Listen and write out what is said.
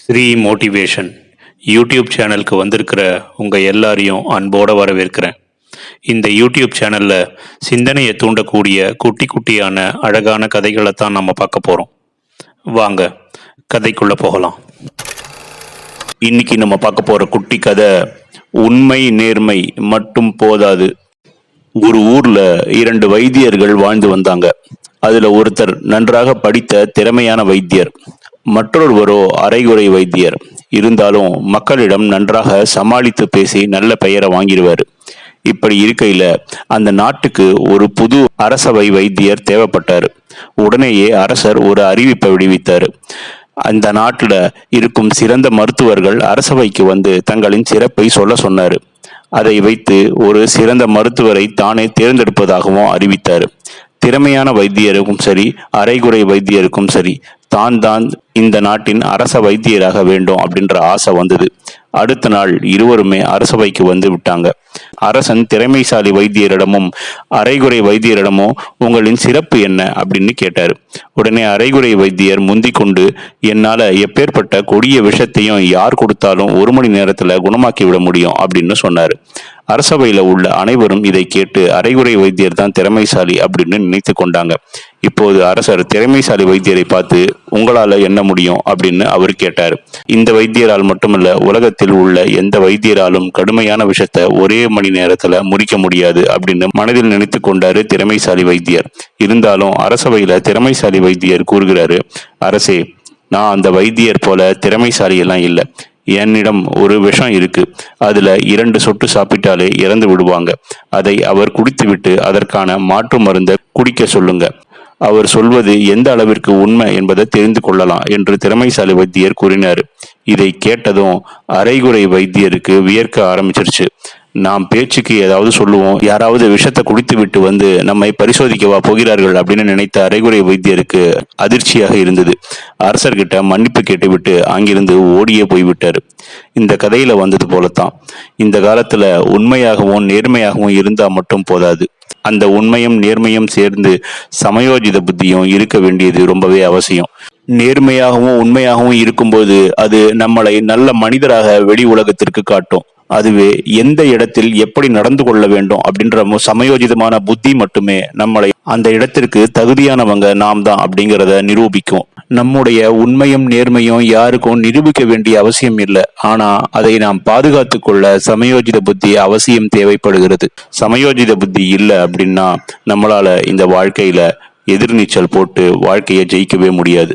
Sri motivation YouTube சேனலுக்கு வந்திருக்கிற உங்கள் எல்லாரையும் அன்போடு வரவேற்கிறேன். இந்த யூடியூப் சேனலில் சிந்தனையை தூண்டக்கூடிய குட்டி குட்டியான அழகான கதைகளை தான் நம்ம பார்க்க போகிறோம் வாங்க கதைக்குள்ளே போகலாம். இன்னைக்கு நம்ம பார்க்க போகிற குட்டி கதை உண்மை நேர்மை மட்டும் போதாது. ஒரு ஊரில் இரண்டு வைத்தியர்கள் வாழ்ந்து வந்தாங்க. அதில் ஒருத்தர் நன்றாக படித்த திறமையான வைத்தியர். மற்றொருவரோ அரைகுறை வைத்தியர். இருந்தாலும் மக்களிடம் நன்றாக சமாளித்து பேசி நல்ல பெயரை வாங்கிடுவார். இப்படி இருக்கையில அந்த நாட்டுக்கு ஒரு புது அரசவை வைத்தியர் தேவைப்பட்டார். உடனேயே அரசர் ஒரு அறிவிப்பை விடுவித்தார். அந்த நாட்டில் இருக்கும் சிறந்த மருத்துவர்கள் அரசவைக்கு வந்து தங்களின் சிறப்பை சொல்ல சொன்னார். அதை வைத்து ஒரு சிறந்த மருத்துவரை தானே தேர்ந்தெடுப்பதாகவும் அறிவித்தார். திறமையான வைத்தியருக்கும் சரி அரைகுறை வைத்தியருக்கும் சரி தான் தான் இந்த நாட்டின் அரச வைத்தியராக வேண்டும் அப்படின்ற ஆசை வந்தது. அடுத்த நாள் இருவருமே அரசவைக்கு வந்து விட்டாங்க. அரசன் திறமைசாலி வைத்தியரிடமும் அரைகுறை வைத்தியரிடமும் உங்களின் சிறப்பு என்ன? அப்படின்னு கேட்டார். உடனே அரைகுறை வைத்தியர் முந்தி கொண்டு என்னால எப்பேற்பட்ட கொடிய விஷத்தையும் யார் கொடுத்தாலும் ஒரு மணி நேரத்துல குணமாக்கி விட முடியும் அப்படின்னு சொன்னார். அரசவையில் உள்ள அனைவரும் இதை கேட்டு அரைகுறை வைத்தியர் தான் திறமைசாலி அப்படின்னு நினைத்து கொண்டாங்க. இப்போது அரசர் திறமைசாலி வைத்தியரை பார்த்து உங்களால என்ன முடியும்? அப்படின்னு அவர் கேட்டார். இந்த வைத்தியரால் மட்டுமல்ல உலகத்தில் உள்ள எந்த வைத்தியராலும் கடுமையான விஷத்தை ஒரே மணி நேரத்துல முடிக்க முடியாது அப்படின்னு மனதில் நினைத்து கொண்டாரு திறமைசாலி வைத்தியர். இருந்தாலும் அரசவையில திறமைசாலி வைத்தியர் கூறுகிறாரு அரசே நான் அந்த வைத்தியர் போல திறமைசாலி எல்லாம் இல்லை. என்னிடம் ஒரு விஷம் இருக்கு. அதுல இரண்டு சொட்டு சாப்பிட்டாலே இறந்து விடுவாங்க. அதை அவர் குடித்துவிட்டு அதற்கான மாற்று மருந்தை குடிக்க சொல்லுங்க. அவர் சொல்வது எந்த அளவிற்கு உண்மை என்பதை தெரிந்து கொள்ளலாம் என்று திறமைசாலி வைத்தியர் கூறினார். இதை கேட்டதும் அரைகுறை வைத்தியருக்கு வியர்க்க ஆரம்பிச்சிருச்சு. நாம் பேச்சுக்கு ஏதாவது சொல்லுவோம் யாராவது விஷத்தை குடித்து விட்டு வந்து நம்மை பரிசோதிக்கவா போகிறார்கள் அப்படின்னு நினைத்த அரைகுறை வைத்தியருக்கு அதிர்ச்சியாக இருந்தது. அரசர்கிட்ட மன்னிப்பு கேட்டுவிட்டு அங்கிருந்து ஓடியே போய்விட்டார். இந்த கதையில வந்தது போலத்தான். இந்த காலத்துல உண்மையாகவும் நேர்மையாகவும் இருந்தா மட்டும் போதாது. அந்த உண்மையும் நேர்மையும் சேர்ந்து சமயோஜித புத்தியும் இருக்க வேண்டியது ரொம்பவே அவசியம். நேர்மையாகவும் உண்மையாகவும் இருக்கும்போது அது நம்மளை நல்ல மனிதராக வெளி உலகத்திற்கு காட்டும். அதுவே எந்த இடத்தில் எப்படி நடந்து கொள்ள வேண்டும் அப்படின்ற சமயோஜிதமான புத்தி மட்டுமே நம்மளை அந்த இடத்திற்கு தகுதியானவங்க நாம் தான் அப்படிங்கிறத நிரூபிக்கும். நம்முடைய உண்மையும் நேர்மையும் யாருக்கும் நிரூபிக்க வேண்டிய அவசியம் இல்லை. ஆனா அதை நாம் பாதுகாத்து கொள்ள சமயோஜித புத்தி அவசியம் தேவைப்படுகிறது. சமயோஜித புத்தி இல்லை அப்படின்னா நம்மளால இந்த வாழ்க்கையில எதிர்நீச்சல் போட்டு வாழ்க்கையை ஜெயிக்கவே முடியாது.